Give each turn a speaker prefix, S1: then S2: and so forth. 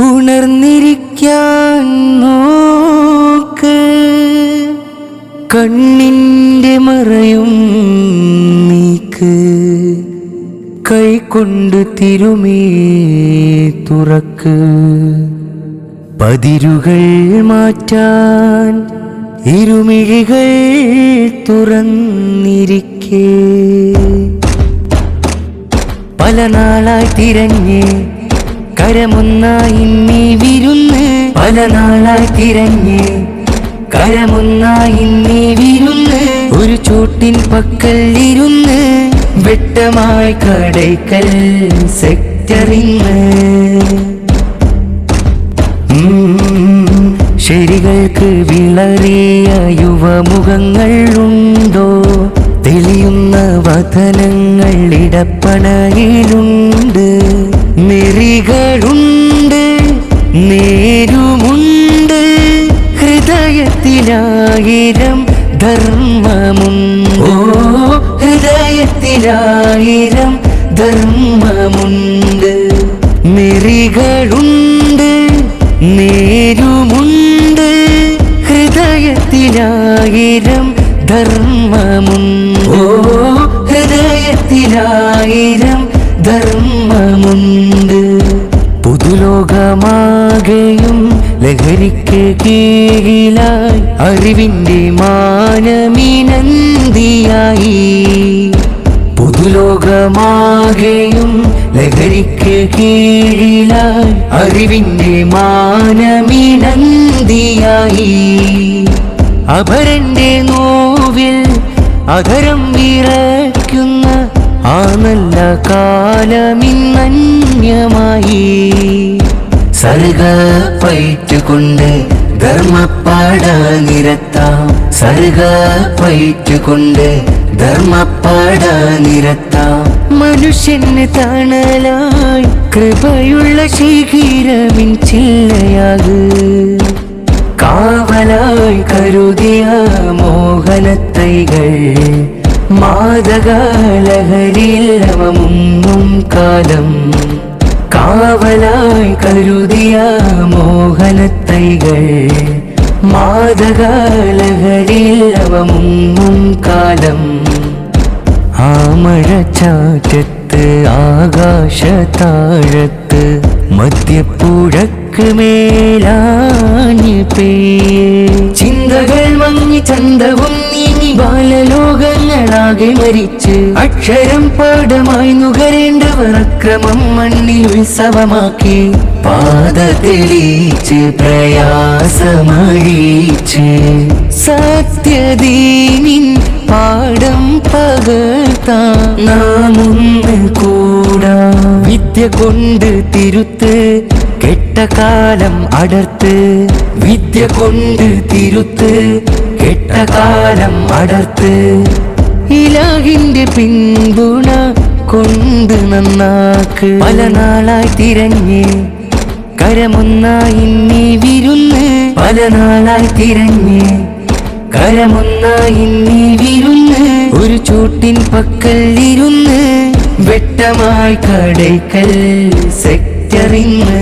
S1: ഉണർന്നിരിക്കാൻ നോക്ക്. കണ്ണിന്റെ മറയും നീക്ക്. കൈകൊണ്ട് തിരുമേ തുറക്ക്. പതിരുകൾ മാറ്റാൻ ഇരുമിഴികൾ തുറന്നിരിക്കേ. പല നാളായി തിരഞ്ഞ് കരമൊന്നായി നീ വിരുന്ന് പല നാളായി തിരഞ്ഞ്. കരമൊന്നായി നീ വിരുന്ന് ഒരു ചൂട്ടിൻ പക്കൽ ഇരുന്ന്. വെട്ടമായി കടയ്ക്കൽ സെക്ടറിന്ന്. ശരികൾക്ക് വിളറിയ യുവമുഖങ്ങൾ ഉണ്ടോ തെളിയുന്ന വതനങ്ങൾ ഇടപ്പണയിലുണ്ട്. നെറികളുണ്ട് നേരുമുണ്ട് ഹൃദയത്തിലായിരം ധർമ്മമുണ്ട്. ഹൃദയത്തിലായിരം ധർമ്മമുണ്ട്. നെറികളുണ്ട് നേരുമുണ്ട് ഹൃദയത്തിലായിരം ധർമ്മമുണ്ട്. ഹൃദയത്തിലായിരം ധർമ്മമുണ്ട് ലഹരിക്ക് കീഴിലായി അറിവിന്റെ മാനമിനന്തിയായി. പുതുലോകമാകെയും ലഹരിക്ക് കീഴിലായി അറിവിന്റെ മാനമിനന്തിയായി. അപരന്റെ നോവിൽ അധരം വിറയ്ക്കുന്ന ആ നല്ല കാലമിന്നന്യമായി സർഗ പയറ്റുകൊണ്ട് ധർമ്മപ്പാട നിരത്താം. സർഗ പയറ്റുകൊണ്ട് ധർമ്മപ്പാട നിരത്താം. മനുഷ്യന് തണലായി കൃപയുള്ള ശിഖിരമിൻ ചില്ലയാകു. കാവലായി കരുതിയ മോഹനത്തൈകൾ മുങ്ങും കാലം കാവലായി കരുതിയ മോഹനത്തൈകൾ മാതകാലഹരിയിൽ അവ കാലം. ആ മഴച്ചാറ്റത്ത് ആകാശത്താഴത്ത് മദ്യപ്പുഴക്ക് മേലാഞ്ഞ് പേ ചിന്തകൾ മങ്ങി ചന്തവും ബാലലോകങ്ങളാകെ മരിച്ച്. അക്ഷരം പാഠമായി നുകരേണ്ടവർ അക്രമം മണ്ണിൽ ഉത്സവമാക്കി. പാത തെളിച്ച് പ്രയാസമഴിച്ച്. സത്യദീനിൻ പാഠം പകർത്താം നാമൊന്ന് കൂടാ. വിദ്യ കൊണ്ട് തിരുത്ത് കെട്ട കാലം അടർത്ത്. വിദ്യ കൊണ്ട് തിരുത്ത് കെട്ട കാലം അടർത്ത്. ഇലാഹിന്റെ പിന്തുണ കൊണ്ട് നന്നാക്ക്. പല നാളായി തിരഞ്ഞ് കരമൊന്നായി നീ വിരുന്ന്. പല നാളായി തിരഞ്ഞ് കരമൊന്നായി നീ വിരുന്ന്. ഒരു ചൂട്ടിൻ പക്കൽ ഇരുന്ന് വെട്ടമായി കടയ്ക്കൽ സെക്ടറിന്ന്